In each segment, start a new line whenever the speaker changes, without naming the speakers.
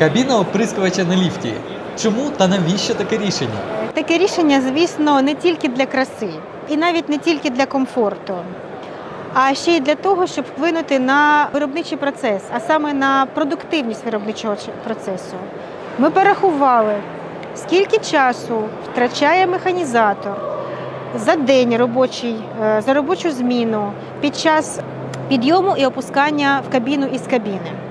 Кабіна оприскувача на ліфті. Чому та навіщо таке рішення?
Таке рішення, звісно, не тільки для краси, і навіть не тільки для комфорту, а ще й для того, щоб вплинути на виробничий процес, а саме на продуктивність виробничого процесу. Ми порахували, скільки часу втрачає механізатор за день робочий, е, за робочу зміну під час підйому і опускання в кабіну із кабіни.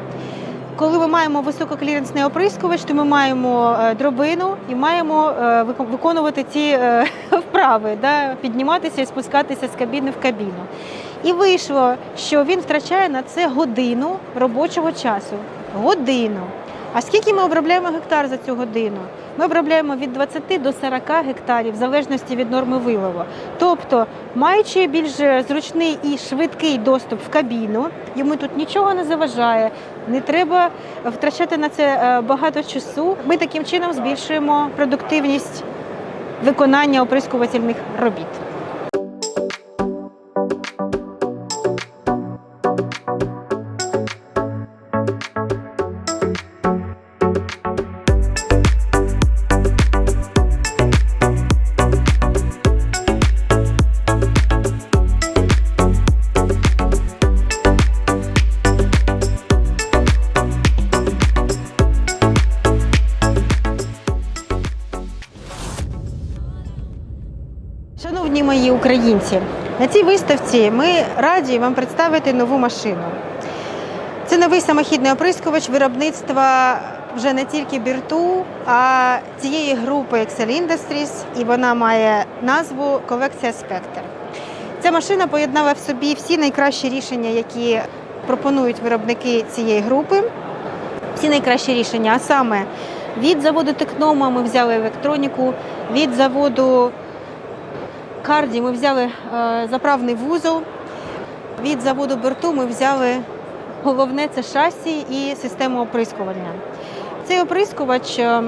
Коли ми маємо висококліренсний оприскувач, то ми маємо е, дробину і маємо е, виконувати ці е, вправи, да, підніматися і спускатися з кабіни в кабіну. І вийшло, що він втрачає на це годину робочого часу. Годину. А скільки ми обробляємо гектар за цю годину? Ми обробляємо від 20 до 40 гектарів, в залежності від норми вилову. Тобто, маючи більш зручний і швидкий доступ в кабіну, йому тут нічого не заважає, не треба втрачати на це е, багато часу. Ми таким чином збільшуємо продуктивність виконання оприскувательних робіт. Шановні мої українці, на цій виставці ми раді вам представити нову машину. Це новий самохідний оприскувач виробництва вже не тільки бірту, а цієї групи Excel Industries, і вона має назву колекція Spectre. Ця машина поєднала в собі всі найкращі рішення, які пропонують виробники цієї групи. Всі найкращі рішення, а саме від заводу Текнома ми взяли електроніку, від заводу Карді ми взяли е, заправний вузол. Від заводу Берту ми взяли головне це шасі і систему оприскування. Цей оприскувач е,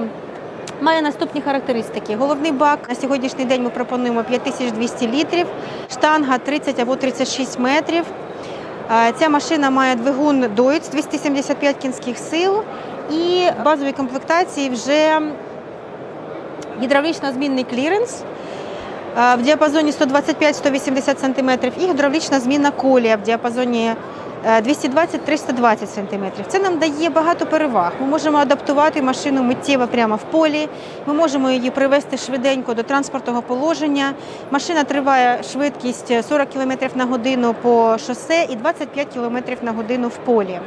має наступні характеристики. Головний бак на сьогоднішній день ми пропонуємо 5200 літрів, штанга 30 або 36 метрів. Е, Ця машина має двигун Deutz 275 кінських сил і в базовій комплектації вже гідравлічно-змінний кліренс е, в діапазоні 125-180 см і гідравлічна змінна колія в діапазоні е, 220-320 см. Це нам дає багато переваг. Ми можемо адаптувати машину миттєво прямо в полі. Ми можемо її привести швиденько до транспортного положення. Машина триває швидкість 40 км на годину по шосе і 25 км на годину в полі.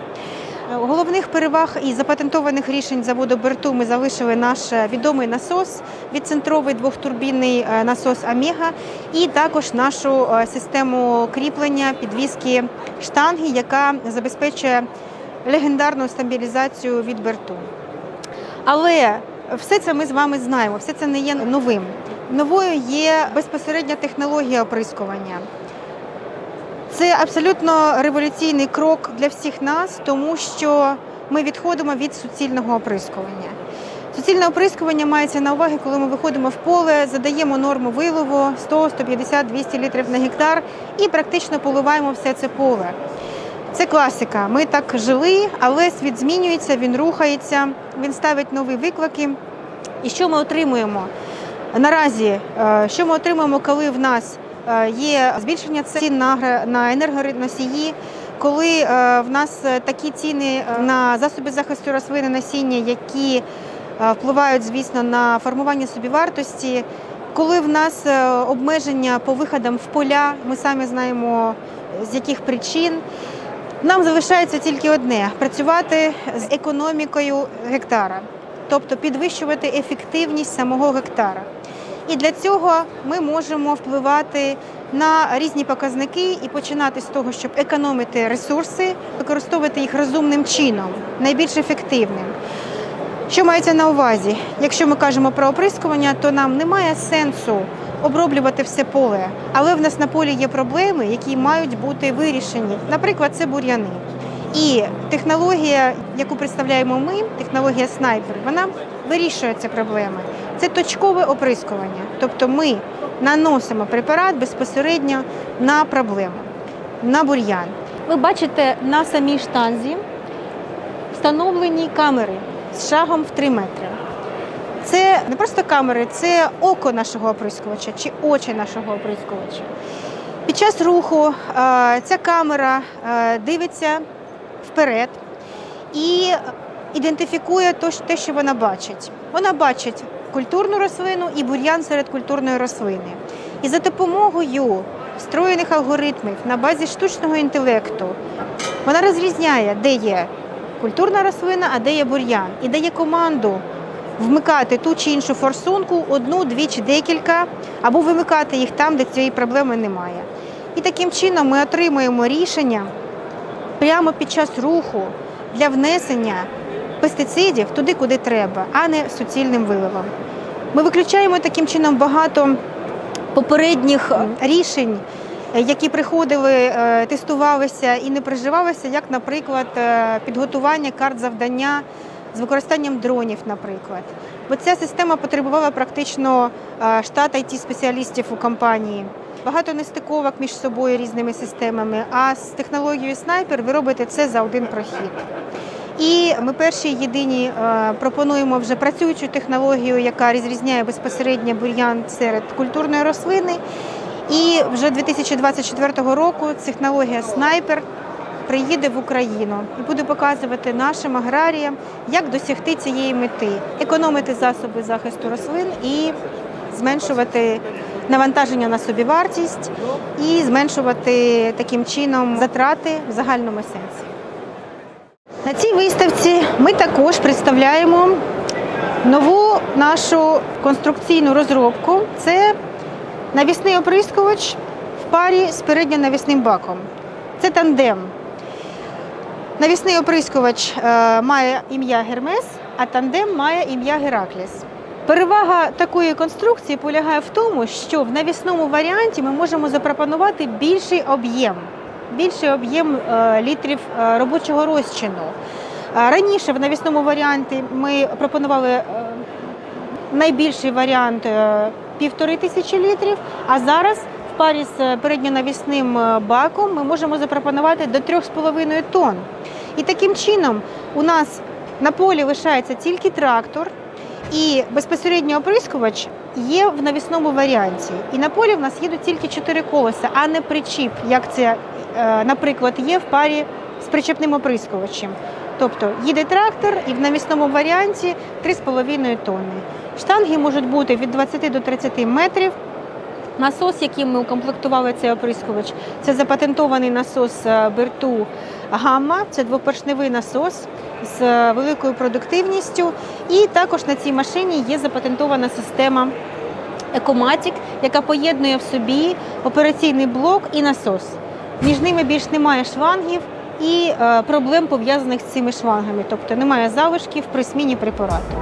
Е, Головних переваг і запатентованих рішень заводу Берту ми залишили наш е, відомий насос, відцентровий двохтурбінний е, насос Омега, і також нашу систему кріплення підвіски штанги, яка забезпечує легендарну стабілізацію від Берту. Але все це ми з вами знаємо, все це не є новим. Новою є безпосередня технологія оприскування. Це абсолютно революційний крок для всіх нас, тому що ми відходимо від суцільного оприскування. Суцільне оприскування мається на увазі, коли ми виходимо в поле, задаємо норму вилову 100, 150, 200 літрів на гектар і практично поливаємо все це поле. Це класика. Ми так жили, але світ змінюється, він рухається, він ставить нові виклики. І що ми отримуємо? Наразі, е, що ми отримуємо, коли в нас є збільшення цін на енергоносії, коли е, в нас е, такі ціни е, на засоби захисту рослин і насіння, які е, впливають, звісно, на формування собівартості, коли в нас е, обмеження по виходам в поля, ми самі знаємо з яких причин. Нам залишається тільки одне працювати з економікою гектара, тобто підвищувати ефективність самого гектара. І для цього ми можемо впливати на різні показники і починати з того, щоб економити ресурси, використовувати їх розумним чином, найбільш ефективним. Що мається на увазі? Якщо ми кажемо про оприскування, то нам немає сенсу оброблювати все поле, але в нас на полі є проблеми, які мають бути вирішені. Наприклад, це бур'яни. І технологія, яку представляємо ми, технологія снайпер, вона вирішує ці проблеми. Це точкове оприскування. Тобто ми наносимо препарат безпосередньо на проблему, на бур'ян. Ви бачите на самій штанзі встановлені камери. з шагом в 3 метри. Це не просто камери, це око нашого оприскувача чи очі нашого оприскувача. Під час руху е, ця камера е, дивиться вперед і ідентифікує те, що вона бачить. Вона бачить культурну рослину і бур'ян серед культурної рослини. І за допомогою встроєних алгоритмів на базі штучного інтелекту вона розрізняє, де є культурна рослина, а де є бур'ян, і дає команду вмикати ту чи іншу форсунку, одну, дві чи декілька, або вимикати їх там, де цієї проблеми немає. І таким чином ми отримуємо рішення прямо під час руху для внесення пестицидів туди, куди треба, а не суцільним виливом. Ми виключаємо таким чином багато попередніх е, рішень, які приходили, е, тестувалися і не приживалися, як, наприклад, е, підготування карт завдання з використанням дронів, наприклад. Бо ця система потребувала практично штат it спеціалістів у компанії. Багато нестиковок між собою різними системами. А з технологією снайпер ви робите це за один прохід. І ми перші єдині е, пропонуємо вже працюючу технологію, яка розрізняє безпосередньо бур'ян серед культурної рослини. І вже 2024 року технологія снайпер приїде в Україну і буде показувати нашим аграріям, як досягти цієї мети, економити засоби захисту рослин і зменшувати навантаження на собівартість і зменшувати таким чином затрати в загальному сенсі. На цій виставці ми також представляємо нову нашу конструкційну розробку. Це навісний оприскувач в парі з передньонавісним баком. Це тандем. Навісний оприскувач е, має ім'я Гермес, а тандем має ім'я Геракліс. Перевага такої конструкції полягає в тому, що в навісному варіанті ми можемо запропонувати більший об'єм, більший об'єм е, літрів е, робочого розчину. Е, Раніше в навісному варіанті ми пропонували найбільший варіант півтори тисячі літрів, а зараз в парі з передньонавісним баком ми можемо запропонувати до 3,5 тонн. І таким чином у нас на полі лишається тільки трактор, і безпосередньо оприскувач є в навісному варіанті. І на полі в нас їдуть тільки 4 колеса, а не причіп, як це, наприклад, є в парі з причепним оприскувачем. Тобто їде трактор і в навісному варіанті 3,5 тонни. Штанги можуть бути від 20 до 30 метрів. Насос, яким ми укомплектували цей оприскувач, це запатентований насос е, Берту Гамма, це двопоршневий насос з е, великою продуктивністю. І також на цій машині є запатентована система Ecomatic, яка поєднує в собі операційний блок і насос. Між ними більш немає швангів і е, проблем пов'язаних з цими швангами, тобто немає залишків при сміні препарату.